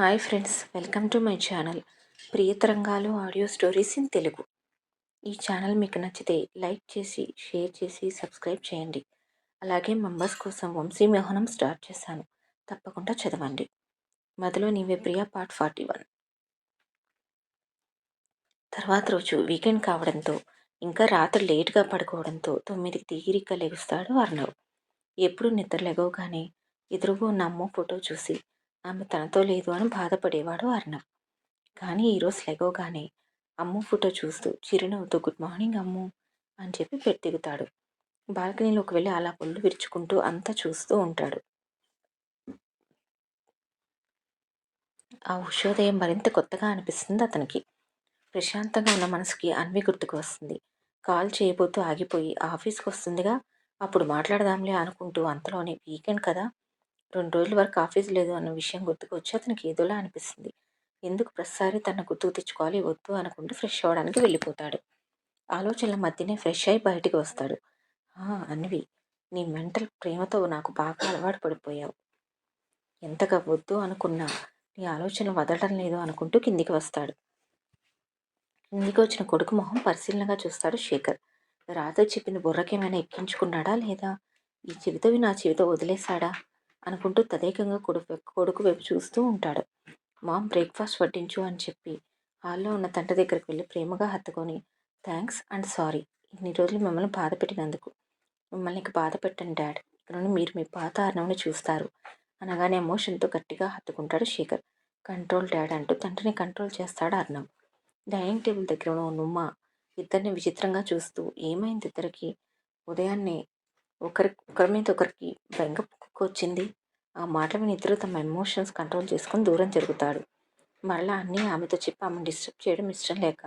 Hi friends welcome to my channel. Priyatarangalu audio stories in Telugu. ఈ channel మీకు నచ్చితే like చేసి share చేసి సబ్స్క్రైబ్ చేయండి. అలాగే మెంబర్స్ కోసం వంశీ మోహనం స్టార్ట్ చేశాను. తప్పకుండా చదవండి. మొదలు నీవే ప్రియ పార్ట్ ఫార్టీ వన్. తర్వాత రోజు వీకెండ్ కావడంతో ఇంకా రాత్రి లేట్గా పడుకోవడంతో తొమ్మిదికి తీరిక లెగుస్తాడు అర్ణవ్ ఎప్పుడు నిద్ర లెగవగానే ఎదురుగా ఉన్న అమ్మ ఫోటో చూసి ఆమె తనతో లేదు అని బాధపడేవాడు అర్ణవ్. కానీ ఈరోజు లెగోగానే అమ్ము ఫోటో చూస్తూ చిరునవ్వుతో గుడ్ మార్నింగ్ అమ్ము అని చెప్పి పెట్టిగుతాడు బాల్కనీలోకి వెళ్ళి అలా ఒళ్ళు విరుచుకుంటూ అంతా చూస్తూ ఉంటాడు. ఆ ఉషోదయం మరింత కొత్తగా అనిపిస్తుంది అతనికి. ప్రశాంతంగా ఉన్న మనసుకి అన్వి గుర్తుకు వస్తుంది. కాల్ చేయబోతూ ఆగిపోయి ఆఫీస్కి వస్తుందిగా అప్పుడు మాట్లాడదాంలే అనుకుంటూ అంతలోనే వీకెండ్ కదా రెండు రోజుల వరకు ఆఫీస్ లేదు అన్న విషయం గుర్తుకు వచ్చి అతనికి ఏదోలా అనిపిస్తుంది. ఎందుకు ప్రతిసారి తన గుర్తుకు తెచ్చుకోవాలి? వద్దు అనుకుంటూ ఫ్రెష్ అవ్వడానికి వెళ్ళిపోతాడు. ఆలోచనల మధ్యనే ఫ్రెష్ అయి బయటికి వస్తాడు. అన్వి నీ మెంటల్ ప్రేమతో నాకు బాగా అలవాటు పడిపోయావు. ఎంతగా వద్దు అనుకున్నా నీ ఆలోచన వదలడం లేదు అనుకుంటూ కిందికి వస్తాడు. కిందికి వచ్చిన కొడుకు మొహం పరిశీలనగా చూస్తాడు శేఖర్. రాత్రి చెప్పింది బుర్రకేమైనా ఎక్కించుకున్నాడా లేదా? ఈ చెవితవి నా చెవితో వదిలేశాడా? అనుకుంటూ తదేకంగా కొడుకు కొడుకు వైపు చూస్తూ ఉంటాడు. మామ్ బ్రేక్ఫాస్ట్ వడ్డించు అని చెప్పి హాల్లో ఉన్న తంట దగ్గరికి వెళ్ళి ప్రేమగా హత్తుకొని థ్యాంక్స్ అండ్ సారీ. ఇన్ని రోజులు మిమ్మల్ని బాధ పెట్టినందుకు. మిమ్మల్ని ఇక బాధ పెట్టండి డాడ్. ఇక్కడ మీరు మీ పాత అర్ణవుని చూస్తారు అనగానే ఎమోషన్తో గట్టిగా హత్తుకుంటాడు శేఖర్. కంట్రోల్ డాడ్ అంటూ తండ్రిని కంట్రోల్ చేస్తాడు అర్ణవ్ డైనింగ్ టేబుల్ దగ్గర నుమ్మ ఇద్దరిని విచిత్రంగా చూస్తూ ఏమైంది ఇద్దరికి? ఉదయాన్నే ఒకరి ఒకరి మీద ఒకరికి బెంగ వచ్చింది ఆ మాట విని ఇద్దరు తమ ఎమోషన్స్ కంట్రోల్ చేసుకుని దూరం జరుగుతాడు మరలా అన్నీ ఆమెతో చెప్పి ఆమెను డిస్టర్బ్ చేయడం ఇష్టం లేక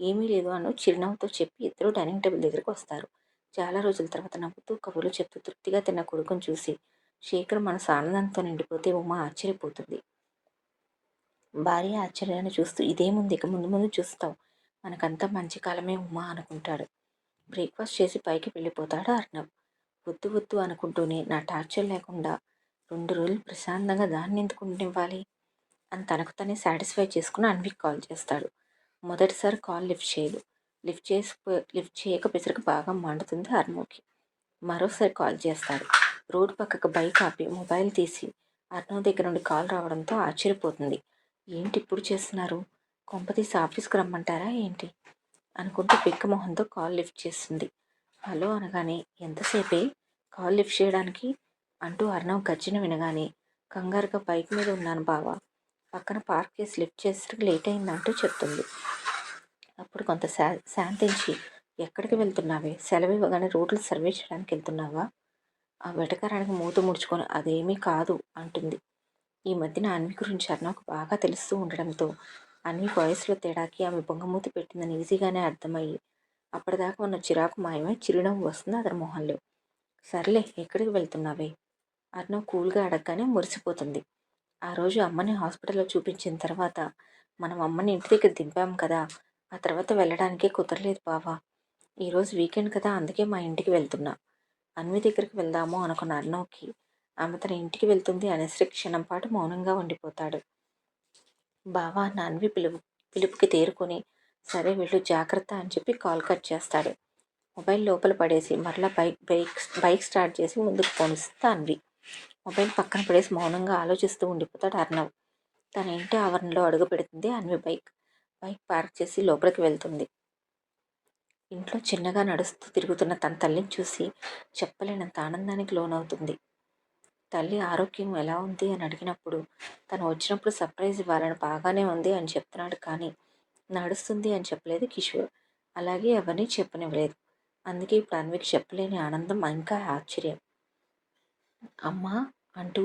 ఏమీ లేదు అను చిరునవ్వుతో చెప్పి ఇద్దరు డైనింగ్ టేబుల్ దగ్గరకు వస్తారు. చాలా రోజుల తర్వాత నవ్వుతూ కబుర్లు చెప్తూ తృప్తిగా తిన్న కొడుకుని చూసి శేఖర్ మనసు ఆనందంతో నిండిపోతే ఉమా ఆశ్చర్యపోతుంది. భార్య ఆశ్చర్యాన్ని చూస్తూ ఇదేముంది ఇక ముందు ముందు చూస్తావు. మనకంతా మంచి కాలమే ఉమా అనుకుంటాడు. బ్రేక్ఫాస్ట్ చేసి పైకి వెళ్ళిపోతాడు అర్ణవ్ వద్దు వద్దు అనుకుంటూనే నా టార్చర్ లేకుండా రెండు రోజులు ప్రశాంతంగా దాన్ని ఎందుకు ఇవ్వాలి అని తనకు తనే సాటిస్ఫై చేసుకుని అన్విక్ కాల్ చేస్తాడు. మొదటిసారి కాల్ లిఫ్ట్ చేయదు. లిఫ్ట్ చేసి లిఫ్ట్ చేయక పిసరికి బాగా మండుతుంది అర్ణవ్కి మరోసారి కాల్ చేస్తాడు. రోడ్ పక్కకు బైక్ ఆపి మొబైల్ తీసి అర్ణవ్ దగ్గర నుండి కాల్ రావడంతో ఆశ్చర్యపోతుంది. ఏంటి ఇప్పుడు చేస్తున్నారు? కొంపతీసి ఆఫీస్కి రమ్మంటారా ఏంటి? అనుకుంటూ పిక్క మొహంతో కాల్ లిఫ్ట్ చేస్తుంది. హలో అనగానే ఎంతసేపే? కాల్ లిఫ్ట్ చేయడానికి అంటూ అర్ణవ్ గర్జన వినగానే కంగారుగా బైక్ మీద ఉన్నాను బావా. పక్కన పార్క్ చేసి లిఫ్ట్ చేసరికి లేట్ అయిందంటూ చెప్తుంది. అప్పుడు కొంత శా శాంతించి ఎక్కడికి వెళ్తున్నావే? సెలవు ఇవ్వగానే రోడ్లు సర్వే చేయడానికి వెళ్తున్నావా? ఆ వెటకరానికి మూత ముడుచుకొని అదేమీ కాదు అంటుంది. ఈ మధ్యన అన్వి గురించి అర్ణవ్కు బాగా తెలుస్తూ ఉండడంతో అన్వి వయసులో తేడాకి ఆమె బొంగమూతి పెట్టిందని ఈజీగానే అర్థమయ్యి అప్పటిదాకా ఉన్న చిరాకు మాయమై చిరునవ్వు వస్తుంది అతని మొహంలో. సర్లే ఎక్కడికి వెళ్తున్నావే? అర్ణవ్ కూల్గా అడగగానే మురిసిపోతుంది. ఆ రోజు అమ్మని హాస్పిటల్లో చూపించిన తర్వాత మనం అమ్మని ఇంటి దగ్గర దింపాం కదా ఆ తర్వాత వెళ్ళడానికే కుదరలేదు బావా. ఈరోజు వీకెండ్ కదా అందుకే మా ఇంటికి వెళ్తున్నా. అన్వి దగ్గరికి వెళ్దాము అనుకున్న అర్ణవ్కి ఆమె తన ఇంటికి వెళ్తుంది అనేసరి క్షణం పాటు మౌనంగా ఉండిపోతాడు. బావా అన్న అన్వి పిలుపు పిలుపుకి తేరుకొని సరే వెళ్ళు జాగ్రత్త అని చెప్పి కాల్ కట్ చేస్తాడు. మొబైల్ లోపల పడేసి మరలా బైక్ బైక్ బైక్ స్టార్ట్ చేసి ముందుకు పోనిస్తా అన్వి. మొబైల్ పక్కన పడేసి మౌనంగా ఆలోచిస్తూ ఉండిపోతాడు అర్ణవ్. తన ఇంటి ఆవరణలో అడుగు పెడుతుంది అన్వి బైక్. బైక్ పార్క్ చేసి లోపలికి వెళ్తుంది. ఇంట్లో చిన్నగా నడుస్తూ తిరుగుతున్న తన తల్లిని చూసి చెప్పలేనంత ఆనందానికి లోనవుతుంది. తల్లి ఆరోగ్యం ఎలా ఉంది అని అడిగినప్పుడు తను వచ్చినప్పుడు సర్ప్రైజ్ ఇవ్వాలని బాగానే ఉంది అని చెప్తున్నాడు కానీ నడుస్తుంది అని చెప్పలేదు కిషోర్. అలాగే ఎవరిని చెప్పనివ్వలేదు. అందుకే ఇప్పుడు అన్వికి చెప్పలేని ఆనందం ఇంకా ఆశ్చర్యం. అమ్మా అంటూ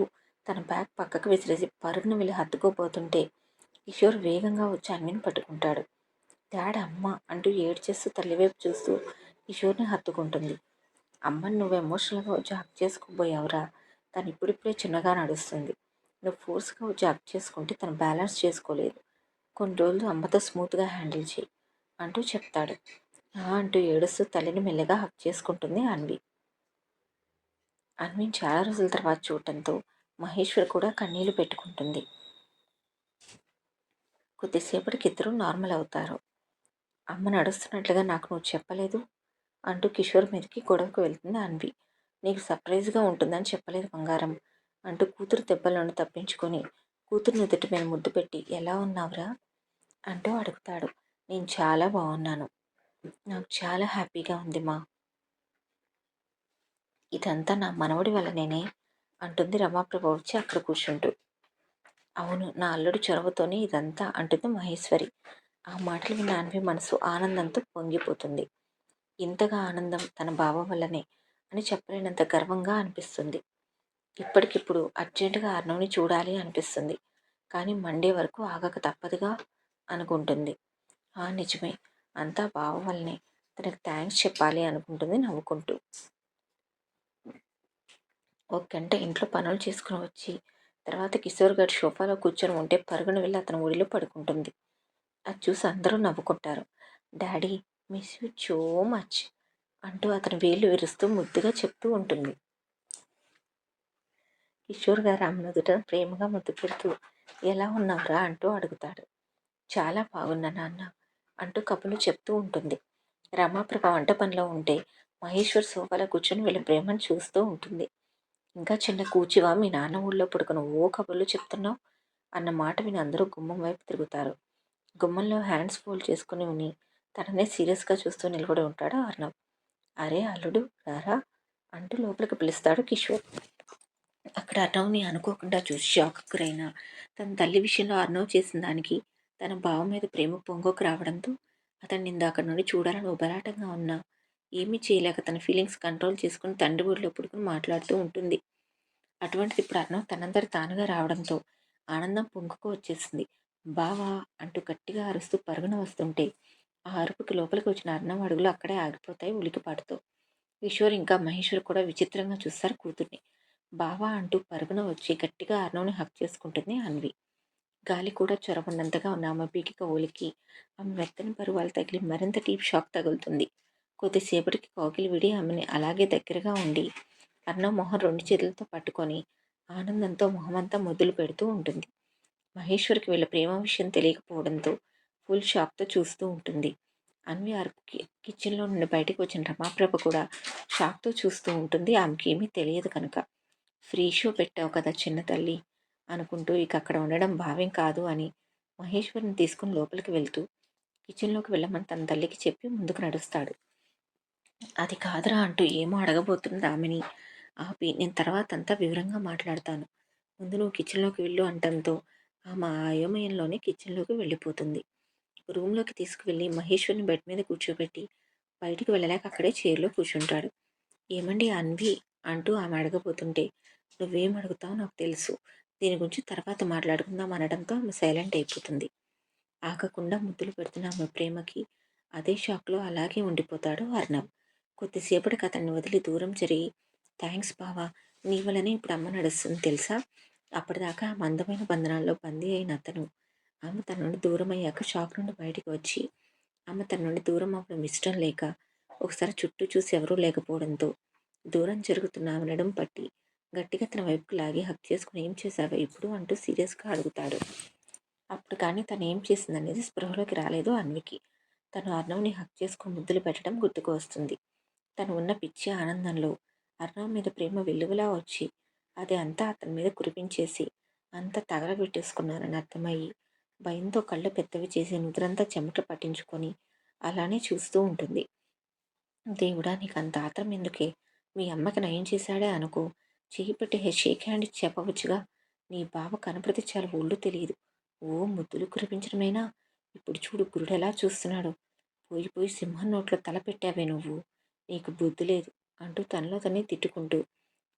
తన బ్యాగ్ పక్కకు విసిరేసి పరుగును వెళ్ళి హత్తుకోబోతుంటే కిషోర్ వేగంగా వచ్చి అన్విని పట్టుకుంటాడు. డాడ్ అమ్మ అంటూ ఏడ్చేస్తూ తల్లివైపు చూస్తూ కిషోర్ని హత్తుకుంటుంది. అమ్మని నువ్వు ఎమోషనల్గా వచ్చి హక్ చేసుకోబోయావురా. తను ఇప్పుడిప్పుడే చిన్నగా నడుస్తుంది. నువ్వు ఫోర్స్గా వచ్చి హక్ చేసుకుంటే తను బ్యాలెన్స్ చేసుకోలేదు. కొన్ని రోజులు అమ్మతో స్మూత్గా హ్యాండిల్ చేయి అంటూ చెప్తాడు. అంటూ ఏడుస్తూ తల్లిని మెల్లగా హక్ చేసుకుంటుంది అన్వి. అన్విని చాలా రోజుల తర్వాత చూడటంతో మహేశ్వర్ కూడా కన్నీళ్ళు పెట్టుకుంటుంది. కొద్దిసేపటికి ఇద్దరు నార్మల్ అవుతారు. అమ్మ నడుస్తున్నట్లుగా నాకు నువ్వు చెప్పలేదు? అంటూ కిషోర్ మీదకి గొడవకు వెళ్తుంది అన్వి. నీకు సర్ప్రైజ్గా ఉంటుందని చెప్పలేదు బంగారం అంటూ కూతురు దెబ్బలను తప్పించుకొని కూతురు నుదుటి మీద ముద్దు పెట్టి ఎలా ఉన్నావురా? అంటూ అడుగుతాడు. నేను చాలా బాగున్నాను. నాకు చాలా హ్యాపీగా ఉంది మా. ఇదంతా నా మనవడి వల్లనేనే అంటుంది రమాప్రభ వచ్చి అక్కడ కూర్చుంటూ. అవును నా అల్లుడు చొరవతోనే ఇదంతా అంటుంది మహేశ్వరి. ఆ మాటలు విన్న అన్వి మనసు ఆనందంతో పొంగిపోతుంది. ఇంతగా ఆనందం తన బావ వల్లనే అని చెప్పలేనంత గర్వంగా అనిపిస్తుంది. ఇప్పటికిప్పుడు అర్జెంటుగా అర్ణవ్ని చూడాలి అనిపిస్తుంది. కానీ మండే వరకు ఆగక తప్పదుగా అనుకుంటుంది. ఆ నిజమే అంతా బావ వల్లనే తనకు థ్యాంక్స్ చెప్పాలి అనుకుంటుంది నవ్వుకుంటూ. ఒక గంట ఇంట్లో పనులు చేసుకుని వచ్చి తర్వాత కిషోర్ గారి సోఫాలో కూర్చొని ఉంటే పరుగున వెళ్ళి అతని ఒడిలో పడుకుంటుంది. అది చూసి అందరూ నవ్వుకుంటారు. Daddy miss you so much అంటూ అతని వేళ్ళు విరుస్తూ ముద్దుగా చెప్తూ ఉంటుంది. కిషోర్ గారు ఆమె నుదుట ప్రేమగా ముద్దు పెడుతూ ఎలా ఉన్నావురా? అంటూ అడుగుతాడు. చాలా బాగున్నా నాన్న. అంటూ కబులు చెప్తూ ఉంటుంది. రమాప్రభ వంట పనిలో ఉంటే మహేశ్వర్ సోఫాలో కూర్చొని వీళ్ళ ప్రేమను చూస్తూ ఉంటుంది. ఇంకా చిన్న కూచివా మీ నాన్న ఊళ్ళో పడుకుని ఓ కబుర్లు చెప్తున్నావు? అన్న మాట విని అందరూ గుమ్మం వైపు తిరుగుతారు. గుమ్మంలో హ్యాండ్స్ ఫోల్డ్ చేసుకుని ఉని తననే సీరియస్గా చూస్తూ నిలబడి ఉంటాడు అర్ణవ్ అరే అల్లుడు రారా? అంటూ లోపలికి పిలుస్తాడు కిషోర్. అక్కడ అర్ణవ్ని అనుకోకుండా చూసి షాక్ గురైన తన తల్లి విషయంలో అర్ణవ్ చేసిన దానికి తన బావ మీద ప్రేమ పొంగోకు రావడంతో అతన్ని ఇందాక నుండి చూడాలని ఉబరాటంగా ఉన్నా. ఏమీ చేయలేక తన ఫీలింగ్స్ కంట్రోల్ చేసుకుని తండ్రి ఊరిలో పుడుకుని మాట్లాడుతూ ఉంటుంది. అటువంటిది ఇప్పుడు అన్నం తనందరి తానుగా రావడంతో ఆనందం పొంగుకు వచ్చేసింది. బావా అంటూ గట్టిగా అరుస్తూ పరుగున వస్తుంటే ఆ అరుపుకి లోపలికి వచ్చిన అన్నం అడుగులు అక్కడే ఆగిపోతాయి ఉలికిపాటుతో కిషోర్ ఇంకా మహేశ్వర్ కూడా విచిత్రంగా చూస్తారు కూతుర్ని. బావా అంటూ పరుగున వచ్చి గట్టిగా అర్ణవ్ని హక్ చేసుకుంటుంది అన్వి. గాలి కూడా చొరవన్నంతగా ఉన్న ఆమె పీకిక ఒలికి ఆమె మెత్తని పరువాలు తగిలి మరింత డీప్ షాక్ తగులుతుంది. కొద్దిసేపటికి కోకిలు విడి ఆమెని అలాగే దగ్గరగా ఉండి అన్నం మొహం రెండు చేతులతో పట్టుకొని ఆనందంతో మొహమంతా ముద్దులు పెడుతూ ఉంటుంది. మహేశ్వర్కి వీళ్ళ ప్రేమ విషయం తెలియకపోవడంతో ఫుల్ షాక్తో చూస్తూ ఉంటుంది. అన్వి అరకు కిచెన్లో నుండి బయటకు వచ్చిన రమాప్రభ కూడా షాక్తో చూస్తూ ఉంటుంది. ఆమెకి ఏమీ తెలియదు కనుక. ఫ్రీ షో పెట్టావు కదా చిన్న తల్లి. అనుకుంటూ ఇక అక్కడ ఉండడం భావ్యం కాదు అని మహేశ్వరిని తీసుకుని లోపలికి వెళ్తూ కిచెన్లోకి వెళ్ళమని తన తల్లికి చెప్పి ముందుకు నడుస్తాడు. అది కాదురా అంటూ ఏమో అడగబోతుంది ఆమెని. ఆపి నేను తర్వాత అంతా వివరంగా మాట్లాడతాను. ముందు నువ్వు కిచెన్లోకి వెళ్ళు అంటంతో ఆమె అయోమయంలోనే కిచెన్లోకి వెళ్ళిపోతుంది. రూమ్లోకి తీసుకువెళ్ళి మహేశ్వరిని బెడ్ మీద కూర్చోబెట్టి బయటికి వెళ్ళలేక అక్కడే చైర్లో కూర్చుంటాడు. ఏమండి అన్వి అంటూ ఆమె అడగబోతుంటే నువ్వేం అడుగుతావు నాకు తెలుసు. దీని గురించి తర్వాత మాట్లాడుకుందాం అనడంతో ఆమె సైలెంట్ అయిపోతుంది. ఆగకుండా ముద్దులు పెడుతున్న ఆమె ప్రేమకి అదే షాక్లో అలాగే ఉండిపోతాడు అర్ణవ్. కొద్దిసేపటికి అతన్ని వదిలి దూరం జరిగి థ్యాంక్స్ బావా నీ వలనే ఇప్పుడు అమ్మ నడుస్తుంది తెలుసా? అప్పటిదాకా ఆ మందమైన బంధనాల్లో బందీ అయిన అతను. ఆమె తన నుండి దూరం అయ్యాక షాక్ నుండి బయటికి వచ్చి ఆమె తన నుండి దూరం అవ్వడం ఇష్టం లేక ఒకసారి చుట్టూ చూసి ఎవరూ లేకపోవడంతో దూరం జరుగుతున్న ఆమె నడుం పట్టి గట్టిగా తన వైపుకు లాగి హక్ చేసుకుని ఏం చేశావో ఇప్పుడు? అంటూ సీరియస్గా అడుగుతాడు. అప్పుడు కానీ తను ఏం చేసిందనేది స్పృహలోకి రాలేదు అన్వికి. తను అర్ణవ్ని హక్ చేసుకుని ముద్దులు పెట్టడం గుర్తుకు వస్తుంది. తను ఉన్న పిచ్చి ఆనందంలో అర్ణవ్ మీద ప్రేమ వెలుగులా వచ్చి అది అంతా అతని మీద కురిపించేసి అంత తగలబెట్టేసుకున్నానని అర్థమయ్యి భయంతో కళ్ళు పెద్దవి చేసి నిద్రంతా చెమట పట్టించుకొని అలానే చూస్తూ ఉంటుంది. దేవుడా నీకు అంత ఆత్రం ఎందుకే? మీ అమ్మకి నయం చేశాడే అనుకో చేయిపెట్టి షేక్ హ్యాండ్ చెప్పవచ్చుగా? నీ బావ కనపడితే చాలా ఒళ్ళు తెలియదు. ఓ ముద్దులు కురిపించడమేనా? ఇప్పుడు చూడు గురుడు ఎలా చూస్తున్నాడు. పోయి పోయి సింహం నోట్లో తల పెట్టావే నువ్వు. నీకు బుద్ధి లేదు అంటూ తనలో తనే తిట్టుకుంటూ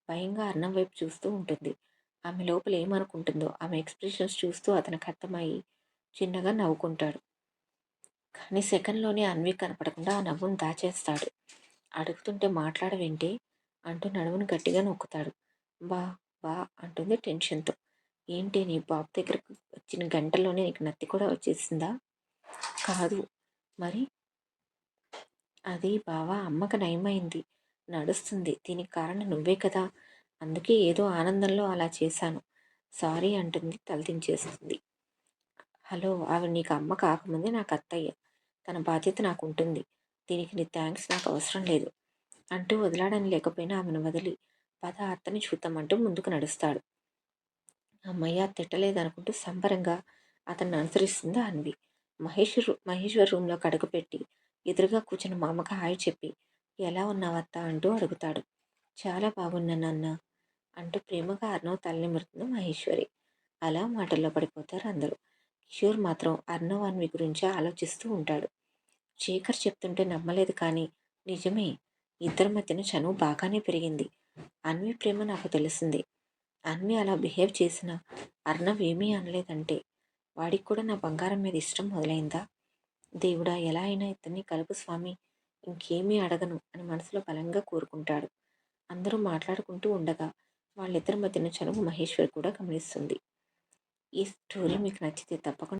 భయంగా అన్నం వైపు చూస్తూ ఉంటుంది. ఆమె లోపల ఏమనుకుంటుందో ఆమె ఎక్స్ప్రెషన్స్ చూస్తూ అతనికి అర్థమయ్యి చిన్నగా నవ్వుకుంటాడు. కానీ సెకండ్లోనే అన్వి కనపడకుండా ఆ నవ్వును దాచేస్తాడు. అడుగుతుంటే మాట్లాడవేంటి? అంటూ నడుమును గట్టిగా నొక్కుతాడు. బా బా అంటుంది టెన్షన్తో. ఏంటి నీ బాబు దగ్గరకు వచ్చిన గంటలోనే నీకు నత్తి కూడా వచ్చేసిందా? కాదు. మరి? అది బావా అమ్మకు నయమైంది. నడుస్తుంది. దీనికి కారణం నువ్వే కదా. అందుకే ఏదో ఆనందంలో అలా చేశాను. సారీ అంటుంది తలదించేస్తుంది. హలో ఆవిడ నీకు అమ్మ కాకముందే నాకు అత్తయ్య తన బాధ్యత నాకు ఉంటుంది. దీనికి నీ థ్యాంక్స్ నాకు అవసరం లేదు. అంటూ వదలాడని లేకపోయినా ఆమెను వదిలి పద అత్తని చూద్దామంటూ ముందుకు నడుస్తాడు. అమ్మయ్య తిట్టలేదనుకుంటూ సంబరంగా అతన్ని అనుసరిస్తుంది అన్వి. మహేష్ మహేశ్వర్ రూమ్లో కడుగుపెట్టి ఎదురుగా కూర్చుని మామకు హాయి హాయ్ చెప్పి ఎలా ఉన్నావత్తా అంటూ అడుగుతాడు. చాలా బాగున్నాను అన్న అంటూ ప్రేమగా అర్ణవ్ తలనిమురుతుంది మహేశ్వరి అలా మాటల్లో పడిపోతారు అందరూ. కిషోర్ మాత్రం అర్ణవ్ అన్వి గురించి ఆలోచిస్తూ ఉంటాడు. శేఖర్ చెప్తుంటే నమ్మలేదు కానీ నిజమే ఇద్దరి మధ్యన చనువు బాగానే పెరిగింది. అన్వి ప్రేమ నాకు తెలిసింది. అన్వి అలా బిహేవ్ చేసిన అర్ణవ్ ఏమీ అనలేదంటే వాడికి కూడా నా బంగారం మీద ఇష్టం మొదలైందా? దేవుడా ఎలా అయినా ఇతన్ని కలుపు స్వామి ఇంకేమీ అడగను అని మనసులో బలంగా కోరుకుంటాడు. అందరూ మాట్లాడుకుంటూ ఉండగా వాళ్ళిద్దరి మధ్యన చనువు మహేశ్వరి కూడా గమనిస్తుంది. ఈ స్టోరీ మీకు నచ్చితే తప్పకుండా